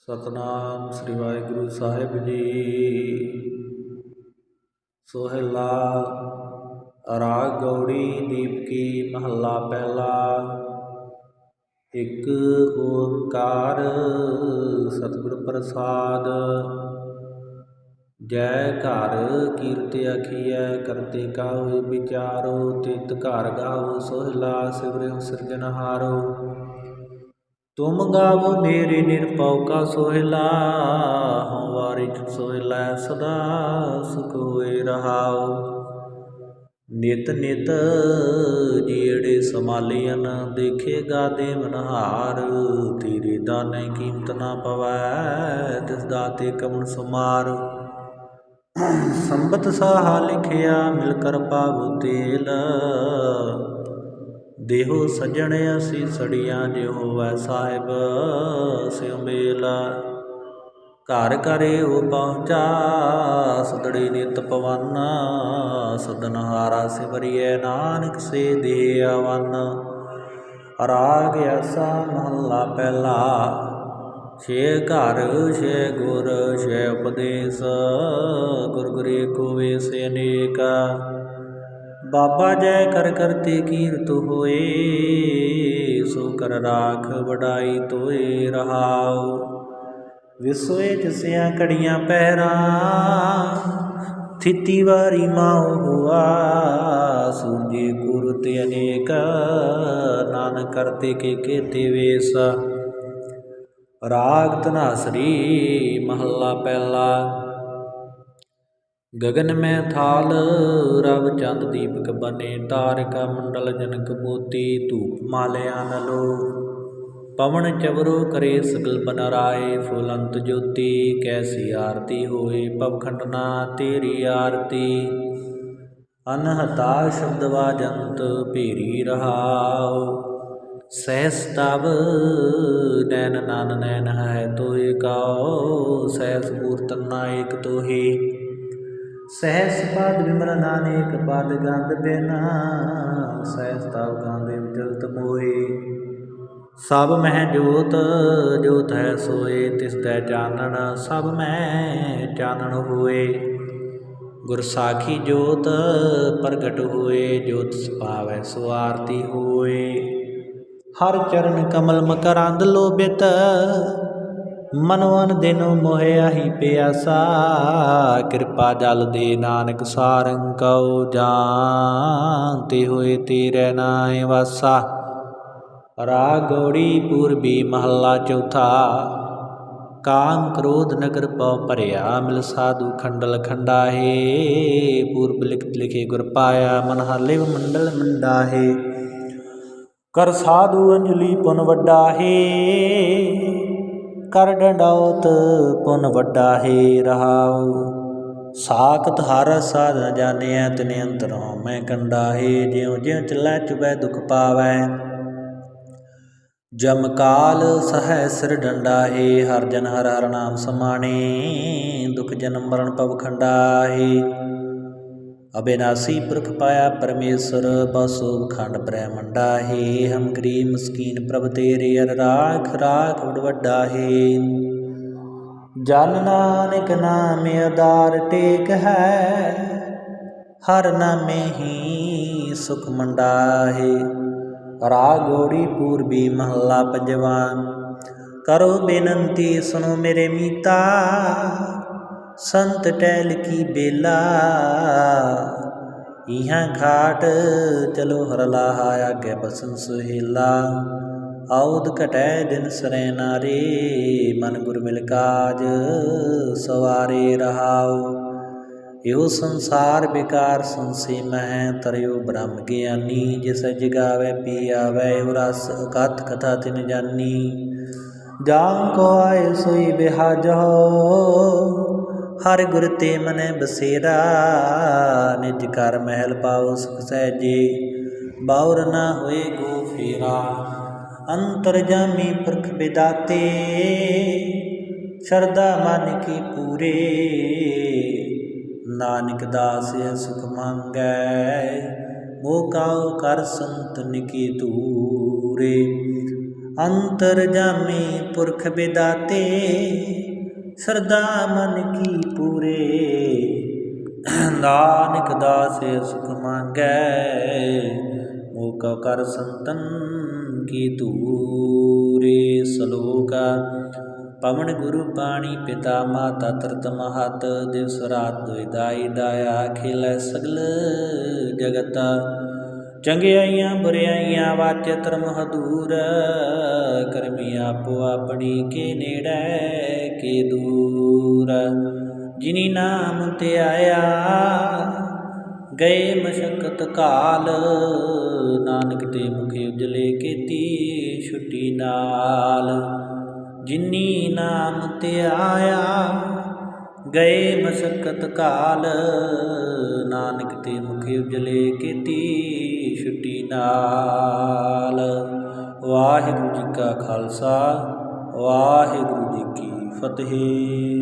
ਸਤਨਾਮ ਸ੍ਰੀ ਵਾਹਿਗੁਰੂ ਸਾਹਿਬ ਜੀ। ਸੋਹਿਲਾ ਰਾਗ ਗੌੜੀ ਦੀਪਕੀ ਮਹੱਲਾ ਪਹਿਲਾ। ਇੱਕ ਓੰਕਾਰ ਸਤਿਗੁਰ ਪ੍ਰਸਾਦ। ਜੈ ਘਰ ਕੀਰਤ ਅਖੀਐ, ਕਰਤੇ ਕਾਹੂ ਵਿਚਾਰੋ, ਤਿਤ ਘਰ ਗਾਵੋ ਸੋਹਿਲਾ ਸਿਵਰਿ ਸਿਰਜਨਹਾਰੋ ਤੁਮ ਗਾਵੋ ਮੇਰੇ ਨਿਰਭਉ ਕਾ ਸੋਹਿਲਾ, ਹਉ ਵਾਰੀ ਚਿਤ ਸੋਹਿਲਾ, ਸਦਾ ਸੁਖ ਹੋਏ ਰਹਾਉ। ਨਿਤ ਨਿਤ ਜੀੜੇ ਸਮਾਲੀਨ ਦੇਖੇਗਾ ਦੇ ਮਨਹਾਰ, ਤੇਰੇ ਦਾਨੇ ਕੀਮਤ ਨਾ ਪਵੈ, ਤਿਸ ਦਾਤੇ ਕਮਨ ਸੁਮਾਰ। ਸੰਬਤ ਸਾਹਾ ਲਿਖਿਆ ਮਿਲ ਕਰ ਪਾਵੋ ਤੇਲ ਦੇਹੋ ਸਜਣ ਅਸੀਂ ਸੜੀਆਂ ਜੇ ਹੋਵੈ ਸਾਹਿਬ ਸਿਉ ਮੇਲ। ਘਰ ਘਰੇ ਉਹ ਪਹੁੰਚਾ, ਸਦੜੀ ਨਿਤ ਪਵਨ, ਸਦਨਹਾਰਾ ਸਿਵਰੀਏ ਨਾਨਕ ਸੇ ਦੇ ਆਵਨ ਰਾਗ ਐਸਾ ਮਹੱਲਾ ਪਹਿਲਾ, ਛੇ ਘਰ, ਛੇ ਗੁਰ, ਛੇ ਉਪਦੇਸ਼ ਗੁਰ ਗੁਰੇ ਕੋ ਵੇਸ ਅਨੇਕ। ਬਾਬਾ ਜੈ ਕਰ ਕਰਤੇ ਕੀਰਤ ਹੋਏ, ਸੋ ਕਰ ਰਾਖ ਵਡਾਈ ਤੋਏ ਰਹਾਉ। ਵਿਸੋਏ ਜਿਸਿਆ ਕੜੀਆਂ ਪਹਿਰਾ ਥਿਤੀ ਵਾਰੀ ਮਾਉ ਹੁਆ ਸੂਜੇ ਗੁਰ ਤੇ ਅਨੇਕ, ਨਾਨਕ ਕਰਤੇ ਕੇ ਕੇਤੇ ਵੇਸ। ਰਾਗ ਤਨਾਸਰੀ ਮਹੱਲਾ ਪਹਿਲਾ। ਗਗਨ ਮੈਂ ਥਾਲ, ਰਵ ਚੰਦ ਦੀਪਕ ਬਨੇ, ਤਾਰਕਾ ਮੰਡਲ ਜਨਕ ਮੋਤੀ, ਧੂਪ ਮਾਲਿਆ ਨਲੋ ਪਵਨ ਚਵਰੋ ਕਰੇ ਸਗਲ ਬਨਰਾਏ ਫੁਲੰਤ ਜੋਤੀ ਕੈਸੀ ਆਰਤੀ ਹੋਏ ਪਵਖੰਡਨਾ ਤੇਰੀ ਆਰਤੀ। ਅਨਹਤਾ ਸ਼ਬਦਵਾ ਜੰਤ ਭੇਰੀ ਰਹਾਓ ਸਹਿਸ ਤਵ ਨੈਨ ਨਾਨ ਨੈਨ ਹੈ ਤੋਏ ਕਾਉ। ਸਹਿਸ ਮੂਰਤਨ ਨਾਇਕ ਤੋਹੀ। ਸਹਿਸ ਪਦ ਵਿਮਲ ਨਾਨਕ ਪਦ ਗੰਧ ਬਿਨਾ ਸਹਿਸ ਤਵ ਗਾਂਦੇ ਵਿਚਲਤ ਮੋਏ। ਸਭ ਮਹਿ ਜੋਤ ਜੋਤ ਹੈ ਸੋਏ, ਤਿਸ ਤੈ ਚਾਨਣ, ਸਭ ਮਹਿ ਚਾਨਣ ਹੋਏ। ਗੁਰ ਸਾਖੀ ਜੋਤ, ਪ੍ਰਗਟ ਹੋਏ, ਜੋਤ ਸੁਭਾਵੈ ਸੋ ਆਰਤੀ ਹੋਏ। ਹਰ ਚਰਨ ਕਮਲ ਮਕਰੰਦ ਲੋਭਿਤ ਮਨਵਨ ਦਿਨੋ ਮੋਹਿਆ ਹੀ ਪਿਆਸਾ, ਕਿਰਪਾ ਜਲ ਦੇ ਨਾਨਕ ਸਾਰੰਗ ਕਉ ਜਾਣਤੇ ਹੋਏ ਤੇਰੇ ਨਾਏ ਵਾਸਾ। ਰਾਗੋੜੀ ਪੂਰਬੀ ਮਹੱਲਾ ਚੌਥਾ, ਕਾਮ ਕ੍ਰੋਧ ਨਗਰ ਪਉ ਭਰਿਆ, ਮਿਲ ਸਾਧੂ ਖੰਡਲ ਖੰਡਾਹੇ, ਪੂਰਬ ਲਿਖਤ ਲਿਖੇ ਗੁਰ ਪਾਇਆ, ਮਨ ਹਾਲੇ ਮੰਡਲ ਮੰਡਾਹੇ। ਕਰ ਸਾਧੂ ਅੰਜਲੀ ਪੁਨ ਵੱਡਾਹੇ ਕਰ ਡੰਡਾਉਤ, ਪੁਨ ਵੱਡਾ ਹੈ ਰਹਾਉ। ਸਾਖਤ ਹਰ ਸਾਧ ਨ ਜਾਣਿਆ ਤਨੇ ਅੰਤਰੋਂ ਮੈਂ ਕੰਡਾ ਹੈ ਜਿਉ ਜਿਉ ਚਲੈ ਚੁਬੈ ਦੁਖ ਪਾਵੈ। ਜਮ ਕਾਲ ਸਹੈ ਸਿਰ ਡੰਡਾ ਹੈ, ਹਰ ਜਨ ਹਰ ਹਰ ਨਾਮ ਸਮਾਣੇ। ਦੁਖ ਜਨਮ ਮਰਨ ਪਵ ਖੰਡਾ ਹੈ। ਅਬਿਨਾਸੀ ਪੁਰਖ ਪਾਇਆ ਪਰਮੇਸ਼ਰ, ਬਸੋ ਖੰਡ ਬ੍ਰਹਮੰਡਾ ਹੈ, ਹਮ ਗਰੀਬ ਮਸਕੀਨ ਪ੍ਰਭ ਤੇਰੇ ਅਰ ਰਾਖ ਰਾਖ ਵਡ ਹੈ। ਜਨ ਨਾਨਕ ਨਾਮ ਆਧਾਰ ਟੇਕ ਹੈ, ਹਰ ਨਾਮੇ ਹੀ ਸੁਖ ਮੰਡਾ ਹੈ। ਰਾਗੋੜੀ ਪੂਰਬੀ ਮਹੱਲਾ ਪੰਜਵਾ, ਕਰੋ ਬੇਨਤੀ ਸੁਨੋ ਮੇਰੇ ਮੀਤਾ ਸੰਤ ਟਹਿਲ ਕੀ ਬੇਲਾ। ਇਹਾਂ ਘਾਟ ਚਲੋ ਹਰ ਲਾਹਾ, ਆਗੇ ਬਸਨ ਸੁਹੇਲਾ। ਆਉਦ ਘਟੈ ਦਿਨ ਸਰੈ ਨਾਰੇ, ਮਨ ਗੁਰ ਮਿਲ ਕਾਜ ਸਵਾਰੇ ਰਹਾਉ। ਇਹੋ ਸੰਸਾਰ ਵਿਕਾਰ ਸੰਸੇ ਮਹਿ, ਤਰਿਓ ਬ੍ਰਹਮ ਗਿਆਨੀ। ਜਿਸ ਜਗਾਵੇ, ਪੀ ਆਵੇ ਉਹ ਰਸ ਕਥ ਕਥਾ ਤਿਨ ਜਾਨੀ। ਜਾਂ ਕੋ ਆਏ, ਸੋਈ ਬਿਹਾਜੋ ਹਰ ਗੁਰ ਤੇ ਮਨੈ ਬਸੇਰਾ, ਨਿਜ ਕਰ ਮਹਿਲ ਪਾਉ ਸੁਖ ਸਹਿਜੇ। ਬਾਉਰ ਨਾ ਹੋਏ ਗੋ ਫੇਰਾ, ਅੰਤਰ ਜਾਮੀ ਪੁਰਖ ਬਿਦਾਤੇ। ਸ਼ਰਦਾ ਮਨ ਕੀ ਪੂਰੇ, ਨਾਨਕ ਦਾਸ ਸੁਖ ਮੰਗੈ। ਮੋ ਕਾਉ ਕਰ ਸੰਤ ਨਿਕੀ ਦੂਰੇ ਅੰਤਰ ਜਾਮੀ ਪੁਰਖ ਬਿਦਾਤੇ ਸਰਦਾ ਮਨ ਕੀ ਪੂਰੇ। ਨਾਨਕ ਦਾਸ ਸੁਖ ਮੰਗੈ, ਮੋਕ ਕਰ ਸੰਤਨ ਕੀ ਧੂਰੇ ਸ਼ਲੋਕ। ਪਵਨ ਗੁਰੂ ਪਾਣੀ ਪਿਤਾ ਮਾਤਾ ਤਰਤ ਮਹਤ, ਦਿਵਸ ਰਾਤ ਦੁਇ ਦਾਈ ਦਾਇਆ ਖੇਲੇ ਸਗਲ ਜਗਤ। ਚੰਗਿਆਈਆਂ ਬੁਰਿਆਈਆਂ ਵਾਚ ਧਰਮ ਹਦੂਰ, ਕਰਮੀ ਆਪੋ ਆਪਣੀ ਕੇ ਨੇੜੇ ਕੇ ਦੂਰ। ਜਿਨੀ ਨਾਮ ਤੇ ਆਇਆ, ਗਏ ਮਸ਼ਕਤ ਕਾਲ। ਨਾਨਕ ਤੇ ਮੁਖੇ ਉਜਲੇ ਕੀਤੀ ਛੁੱਟੀ ਨਾਲ। ਜਿਨੀ ਨਾਮ ਤੇ ਆਇਆ, ਗਏ ਮਸ਼ਕਤ ਕਾਲ। ਨਾਨਕ ਤੇ ਮੁਖੇ ਉਜਲੇ ਕੀਤੀ ਛੁੱਟੀ ਨਾਲ। ਵਾਹਿਗੁਰੂ ਜੀ ਕਾ ਖਾਲਸਾ, ਵਾਹਿਗੁਰੂ ਜੀ ਕੀ ਫਤਿਹ।